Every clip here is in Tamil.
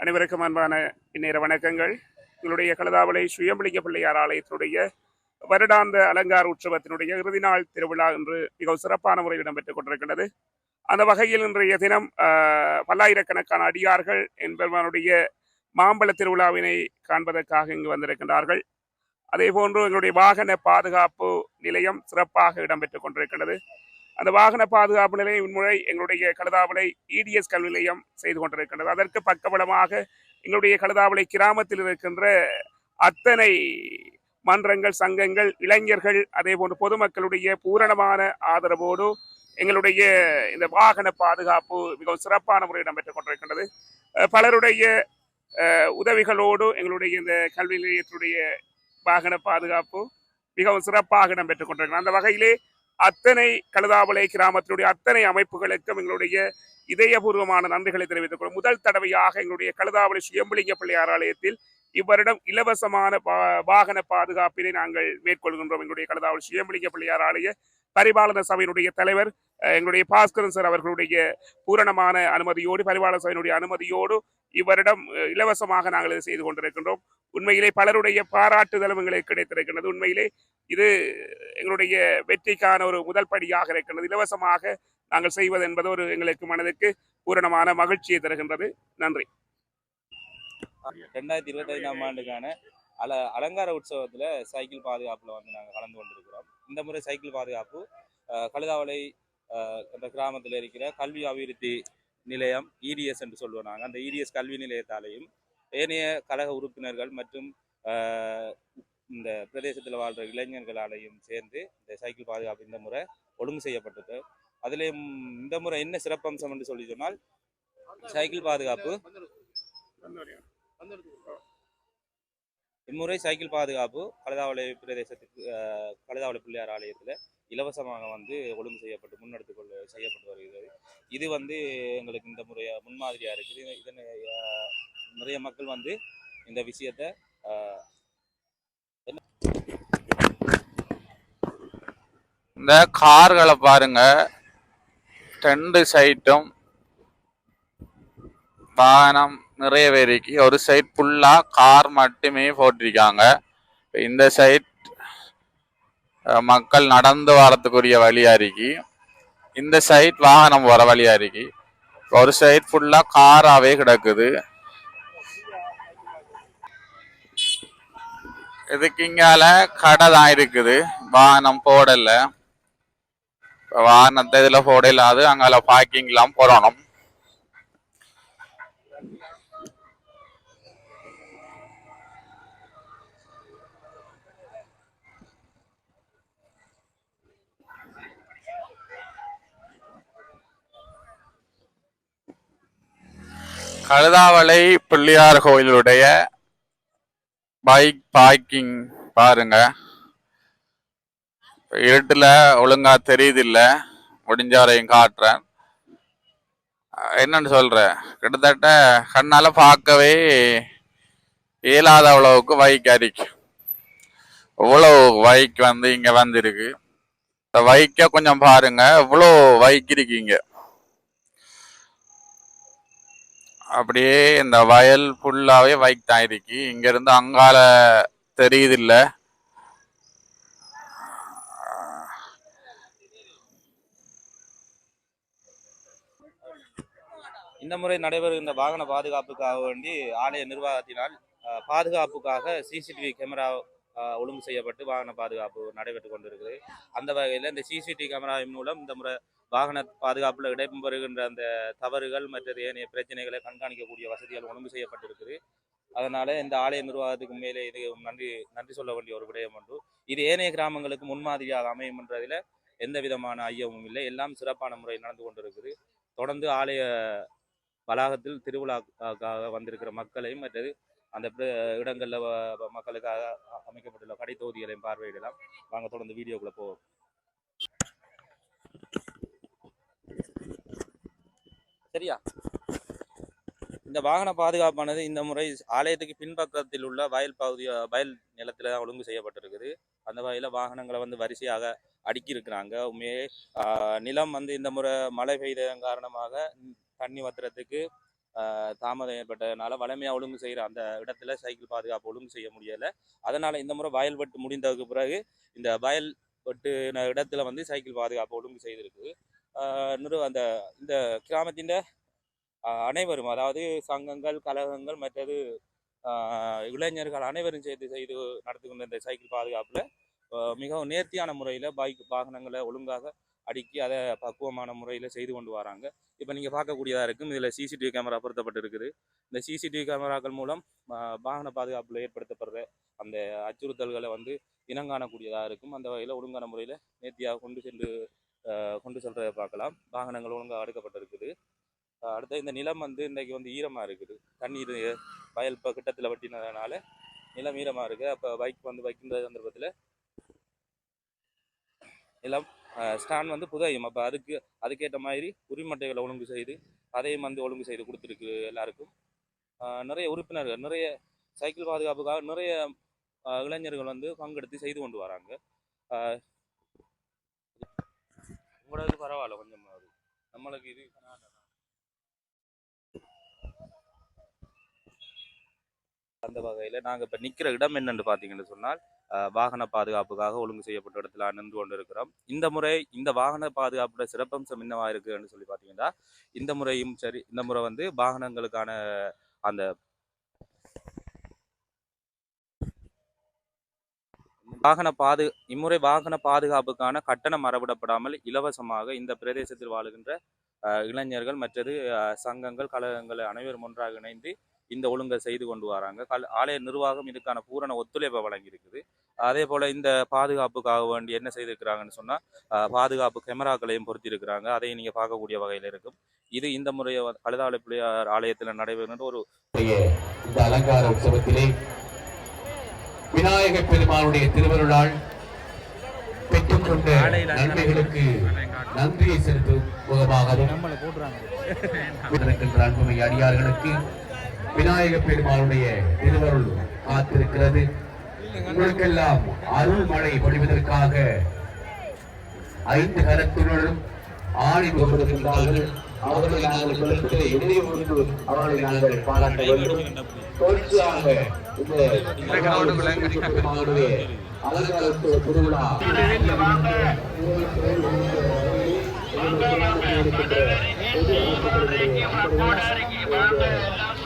அனைவருக்கும் அன்பான இந்நேர வணக்கங்கள். எங்களுடைய கலதாவளை சுயம்பலிங்க பிள்ளையார் ஆலயத்தினுடைய வருடாந்த அலங்கார உற்சவத்தினுடைய இறுதி நாள் திருவிழா என்று மிகவும் சிறப்பான முறையில் இடம்பெற்றுக் கொண்டிருக்கின்றது. அந்த வகையில் இன்றைய தினம் ஆஹ், பல்லாயிரக்கணக்கான அடியார்கள் என்பவனுடைய மாம்பழ திருவிழாவினை காண்பதற்காக இங்கு வந்திருக்கின்றார்கள். அதே போன்று எங்களுடைய வாகன பாதுகாப்பு நிலையம் சிறப்பாக இடம்பெற்றுக் கொண்டிருக்கின்றது. அந்த வாகன பாதுகாப்பு நிலையம் இம்முறை எங்களுடைய கழுதாவளை இடிஎஸ் கல்வி நிலையம் செய்து கொண்டிருக்கின்றது. அதற்கு பக்கபலமாக எங்களுடைய கழுதாவளை கிராமத்தில் இருக்கின்ற அத்தனை மன்றங்கள் சங்கங்கள் இளைஞர்கள் அதே போன்று பொதுமக்களுடைய பூரணமான ஆதரவோடு எங்களுடைய இந்த வாகன பாதுகாப்பு மிகவும் சிறப்பான முறையில் இடம்பெற்றுக் கொண்டிருக்கின்றது. பலருடைய உதவிகளோடு எங்களுடைய இந்த கல்வி நிலையத்தினுடைய வாகன பாதுகாப்பு மிகவும் சிறப்பாக இடம்பெற்றுக் கொண்டிருக்கிறது. அந்த வகையிலே அத்தனை கழுதாவளை கிராமத்தினுடைய அத்தனை அமைப்புகளுக்கும் எங்களுடைய இதயபூர்வமான நன்றிகளை தெரிவித்துக் கொள்ளும் முதல் தடவையாக எங்களுடைய கழுதாவளை சுயம்பலிங்க பிள்ளையார் ஆலயத்தில் இவ்வருடம் இலவசமான வாகன பாதுகாப்பினை நாங்கள் மேற்கொள்கின்றோம். எங்களுடைய கடதாவல் சுயம்பலிங்க பிள்ளையார் ஆலய பரிபாலன சபையினுடைய தலைவர் எங்களுடைய பாஸ்கரன் சார் அவர்களுடைய பூரணமான அனுமதியோடு பரிபாலன சபையினுடைய அனுமதியோடு இவரிடம் இலவசமாக நாங்கள் இதை செய்து கொண்டிருக்கின்றோம். உண்மையிலே பலருடைய பாராட்டுதலும் எங்களுக்கு கிடைத்திருக்கின்றது. உண்மையிலே இது எங்களுடைய வெற்றிக்கான ஒரு முதல் படியாக இருக்கின்றது. இலவசமாக நாங்கள் செய்வது என்பது ஒரு எங்களுக்கு மனதுக்கு பூரணமான மகிழ்ச்சியை தருகின்றது. நன்றி. ரெண்டாயிரத்தி இருபத்தைந்தாம் ஆண்டுக்கான அல அலங்கார உற்சவத்தில் சைக்கிள் பாதுகாப்பில் வந்து நாங்கள் கலந்து கொண்டிருக்கிறோம். இந்த முறை சைக்கிள் பாதுகாப்பு அஹ், கழுதாவளை அந்த கிராமத்தில் இருக்கிற கல்வி அபிவிருத்தி நிலையம் இடிஎஸ் என்று சொல்லுவோம் நாங்கள் அந்த இடிஎஸ் கல்வி நிலையத்தாலேயும் ஏனைய கழக உறுப்பினர்கள் மற்றும் இந்த பிரதேசத்தில் வாழ்கிற இளைஞர்களாலையும் சேர்ந்து இந்த சைக்கிள் பாதுகாப்பு இந்த முறை ஒழுங்கு செய்யப்பட்டது. அதிலேயும் இந்த முறை என்ன சிறப்பம்சம் என்று சொல்லி சொன்னால் சைக்கிள் பாதுகாப்பு. இம்முறை சைக்கிள் பாதுகாப்பு கழுதாவளை பிரதேசத்துக்கு அஹ், கழுதாவளை பிள்ளையார் ஆலயத்தில் இலவசமாக வந்து ஒழுங்கு செய்யப்பட்டு முன்னெடுத்து கொள்ள செய்யப்பட்டு வருகிறது. இது வந்து எங்களுக்கு இந்த முறையாக முன்மாதிரியாக இருக்குது. இது- இதனை நிறைய மக்கள் வந்து இந்த விஷயத்தை இந்த கார்களை பாருங்க. ரெண்டு சைட்டும் வாகனம் நிறைய பேருக்கு ஒரு சைட் ஃபுல்லா கார் மட்டுமே போட்டிருக்காங்க. இந்த சைட் மக்கள் நடந்து வரத்துக்குரிய வழியா இருக்கு. இந்த சைட் வாகனம் போற வழியா இருக்கு. ஒரு சைட் ஃபுல்லா காராவே கிடக்குது. இதுக்கு இங்கால கடை தான் இருக்குது. வாகனம் போடலை. இப்ப வாகனத்தை இதுல போடலாது அங்கால பார்க்கிங்லாம் போடணும். கழுதாவளை பிள்ளையார் கோயிலுடைய பைக் பார்க்கிங் பாருங்க. இருட்டில் ஒழுங்கா தெரியுது முடிஞ்சவரையும் காட்டுறேன். என்னன்னு சொல்ற? கிட்டத்தட்ட கண்ணால பார்க்கவே இயலாத அளவுக்கு பைக் அரிக்கு இவ்வளோ பைக் வந்து இங்க வந்திருக்கு. இந்த பைக்கை கொஞ்சம் பாருங்க. இவ்வளோ பைக் இருக்கீங்க அப்படியே இந்த வயல் ஃபுல்லாகவே பைக் தான் இருக்கு அங்கால தெரியுதில்ல. இந்த முறை நடைபெறுகின்ற வாகன பாதுகாப்புக்காக வேண்டி ஆலய நிர்வாகத்தினால் பாதுகாப்புக்காக சிசிடிவி கேமரா ஒழுங்கு செய்யப்பட்டு வாகன பாதுகாப்பு நடைபெற்று கொண்டிருக்குது அந்த வகையில் இந்த சிசிடிவி கேமராவின் மூலம் இந்த முறை வாகன பாதுகாப்பில் இடம்பெறுகின்ற அந்த தவறுகள் மற்றது ஏனைய பிரச்சனைகளை கண்காணிக்கக்கூடிய வசதிகள் ஒழுங்கு செய்யப்பட்டிருக்குது. அதனால இந்த ஆலய நிர்வாகத்துக்கு மேலே இது நன்றி நன்றி சொல்ல வேண்டிய ஒரு விடயம் ஒன்று இது ஏனைய கிராமங்களுக்கு முன்மாதிரியாக அமையும் என்றதில் எந்த விதமான ஐயமும் இல்லை. எல்லாம் சிறப்பான முறையில் நடந்து கொண்டிருக்குது. தொடர்ந்து ஆலய வளாகத்தில் திருவிழாக்காக வந்திருக்கிற மக்களையும் மற்றது அந்த இடங்களில் மக்களுக்காக அமைக்கப்பட்டுள்ள கடை தொகுதிகளையும் பார்வையிடலாம். வாங்க தொடர்ந்து வீடியோக்குள்ள போவோம். சரியா? இந்த வாகன பாதுகாப்பானது இந்த முறை ஆலயத்துக்கு பின்பக்கத்தில் உள்ள வயல் பகுதி வயல் நிலத்தில் தான் ஒழுங்கு செய்யப்பட்டிருக்குது. அந்த வகையில் வாகனங்களை வந்து வரிசையாக அடுக்கி இருக்கிறாங்க உண்மையே ஆஹ், நிலம் வந்து இந்த முறை மழை பெய்ததன் காரணமாக தண்ணி வத்துறதுக்கு தாமதம் ஏற்பட்டதுனால வளமையாக ஒழுங்கு செய்கிற அந்த இடத்துல சைக்கிள் பாதுகாப்பு ஒழுங்கு செய்ய முடியலை. அதனால் இந்த முறை வயல் வெட்டு முடிந்ததுக்கு பிறகு இந்த வயல் வெட்டுன இடத்துல வந்து சைக்கிள் பாதுகாப்பு ஒழுங்கு செய்திருக்கு. ஆஹ் நிறு அந்த இந்த கிராமத்தின் அனைவரும் அதாவது சங்கங்கள் கழகங்கள் மற்றது ஆஹ் இளைஞர்கள் அனைவரும் சேர்த்து செய்து நடத்துகின்ற இந்த சைக்கிள் பாதுகாப்பில் மிகவும் நேர்த்தியான முறையில் பைக் வாகனங்களை ஒழுங்காக அடுக்கி அதை பக்குவமான முறையில் செய்து கொண்டு வராங்க. இப்போ நீங்கள் பார்க்கக்கூடியதாக இருக்கும். இதில் சிசிடிவி கேமரா பொருத்தப்பட்டு இருக்குது இந்த சிசிடிவி கேமராக்கள் மூலம் வாகன பாதுகாப்பில் ஏற்படுத்தப்படுற அந்த அச்சுறுத்தல்களை வந்து இனங்காணக்கூடியதாக இருக்கும். அந்த வகையில் ஒழுங்கான முறையில் நேர்த்தியாக கொண்டு சென்று கொண்டு செல்றதை பார்க்கலாம். வாகனங்கள் ஒழுங்காக அடுக்கப்பட்டிருக்குது. அடுத்த அடுத்து இந்த நிலம் வந்து இன்றைக்கி வந்து ஈரமாக இருக்குது. தண்ணீர் வயல் இப்போ கிட்டத்தில் வட்டினதுனால நிலம் ஈரமாக இருக்குது அப்போ பைக் வந்து வைக்கின்ற சந்தர்ப்பத்தில் நிலம் ஸ்டாண்ட் வந்து புதையும். அப்போ அதுக்கு அதுக்கேற்ற மாதிரி உரிமட்டைகளை ஒழுங்கு செய்து அதையும் வந்து ஒழுங்கு செய்து கொடுத்துருக்கு எல்லாருக்கும். நிறைய உறுப்பினர்கள் நிறைய சைக்கிள் பாதுகாப்புக்காக நிறைய இளைஞர்கள் வந்து பங்கெடுத்து செய்து கொண்டு வராங்க. ஆஹ் உங்களோட பரவாயில்ல கொஞ்சம் நம்மளுக்கு இது அந்த வகையில் நாங்கள் இப்போ நிற்கிற இடம் என்னன்னு பார்த்தீங்கன்னு சொன்னால் வாகன பாதுகாப்புக்காக ஒழுங்கு செய்யப்பட்ட இடத்துல நின்று கொண்டு இருக்கிறோம் இந்த முறை இந்த வாகன பாதுகாப்போட சிறப்பம்சம் என்னவா இருக்குன்னு சொல்லி பார்த்தீங்கன்னா இந்த முறையும் சரி இந்த முறை வந்து வாகனங்களுக்கான அந்த வாகன பாது இம்முறை வாகன பாதுகாப்புக்கான கட்டணம் மறவிடப்படாமல் இலவசமாக இந்த பிரதேசத்தில் வாழுகின்ற இளைஞர்கள் மற்றது சங்கங்கள் கழகங்கள் அனைவரும் ஒன்றாக இணைந்து இந்த ஒழுங்கை செய்து கொண்டு வராங்க. கல் ஆலய நிர்வாகம் இதுக்கான பூரண ஒத்துழைப்பை வழங்கியிருக்குது. அதே போல் இந்த பாதுகாப்புக்காக வேண்டி என்ன செய்திருக்கிறாங்கன்னு சொன்னால் பாதுகாப்பு கேமராக்களையும் பொருத்தியிருக்கிறாங்க. அதையும் நீங்கள் பார்க்கக்கூடிய வகையில் இருக்கும். இது இந்த முறை கழுதாளை பிள்ளையார் ஆலயத்தில் நடைபெறுகின்ற ஒரு இந்த அலங்கார உற்சவத்திலே விநாயக பெருமானுடைய திருவருளால் பெற்றுக்கொண்ட நன்மைகளுக்கு நன்றியை செலுத்தும் அன்புமை அடியார்களுக்கு விநாயக பெருமானுடைய திருவருள் காத்திருக்கிறது. உங்களுக்கெல்லாம் அருள் மழை பொழிவதற்காக ஐந்து கரத்துடனும் ஆணி கொண்டிருக்கின்றார்கள் அவர்களை நாங்கள் செலுத்த ஒன்று அவர்களை நாங்கள் பாராட்ட வேண்டும். தொடர்ச்சியாக இந்த பெருமானுடைய அலங்காரத்துவ திருவிழா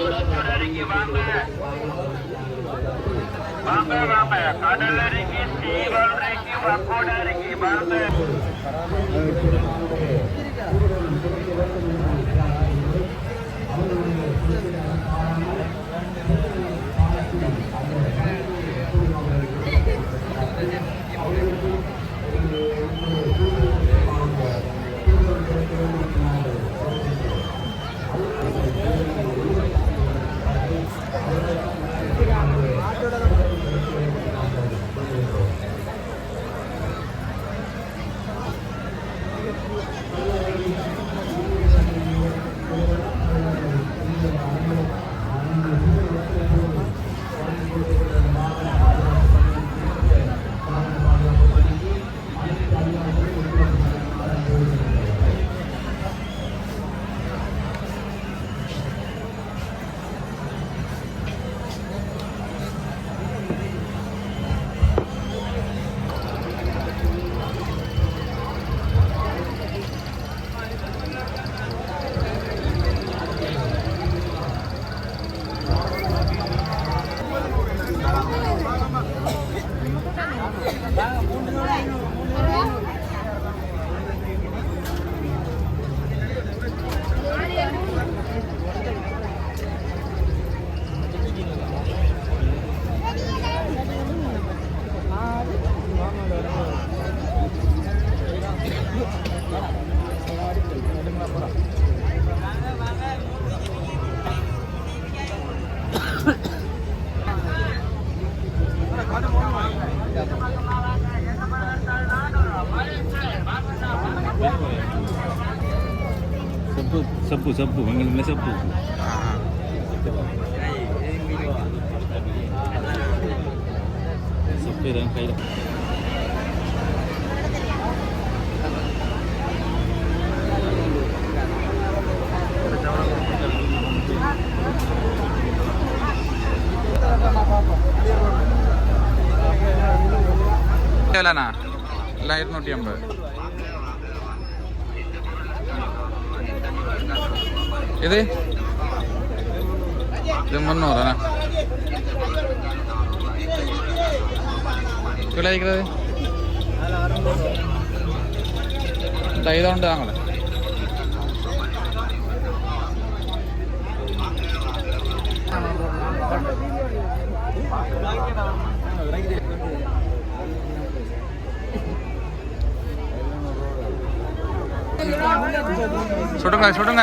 சப்பு ಸೊಪ್ಪು ಬೆಂಗಳೂರಿನ ಸೊಪ್ಪು ಸೊಪ್ಪು ಇದೆ ಕೈಲ ലൈറ്റ് നൂറ്റി അമ്പത് இருநூற்றி ஐம்பது இது இது முந்நூறுண்ணா கிலோ வைக்கிறது இந்த ஐதோண்டு வாங்கலை சுடுங்க சுடுங்க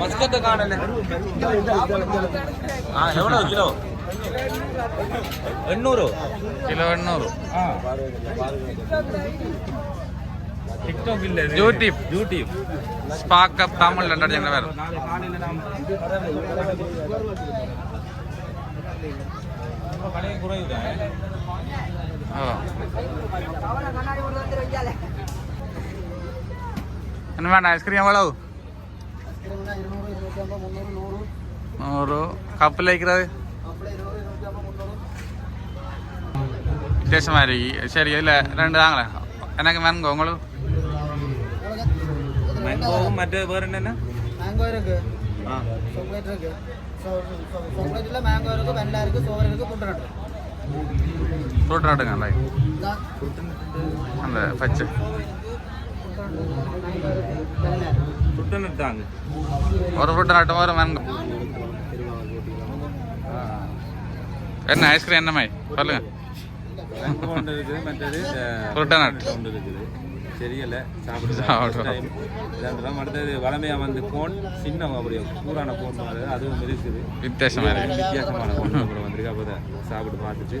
மஸ்கத்தை காணல ஆ எவ்வளோ கிலோ எண்ணூறு கிலோ எண்ணூறு டிக்டாக் இல்ல யூடியூப் யூடியூப் ஸ்பாக் அப் தமிழ் ரெண்டு வேறு என்ன வேண்டாம் ஐஸ்கிரீம் எவ்வளவு? நூறு. கப்பில் வைக்கிறது. வித்தியாசமாக இருக்கு. சரி இல்லை ரெண்டு தாங்களேன் எனக்கு வேணுங்க உங்களுக்கு? மேங்கோவும் மற்ற வேறு என்னென்ன? மேங்கோ இருக்கு. ஆ. சாக்லேட் இருக்கு. மேங்கோ வெள்ளை அந்த பச்சை. சுட்டு தாங்க ஒரு ஃப்ரூட் நட்டும் ஒரு மேங்கோ என்ன ஐஸ்கிரீம் என்ன மாதிரி சொல்லுங்க. இருக்குது இருக்குது. தெரியல சாப்பிடுறோம். அடுத்தது வளமையாக வந்து ஃபோன் சின்ன அப்படியே பூரான ஃபோன் அதுவும் இருக்குது. வித்தியாசமாக இருக்கு. வித்தியாசமான ஃபோன் வந்திருக்கு. அப்போ சாப்பிட்டு பார்த்துட்டு.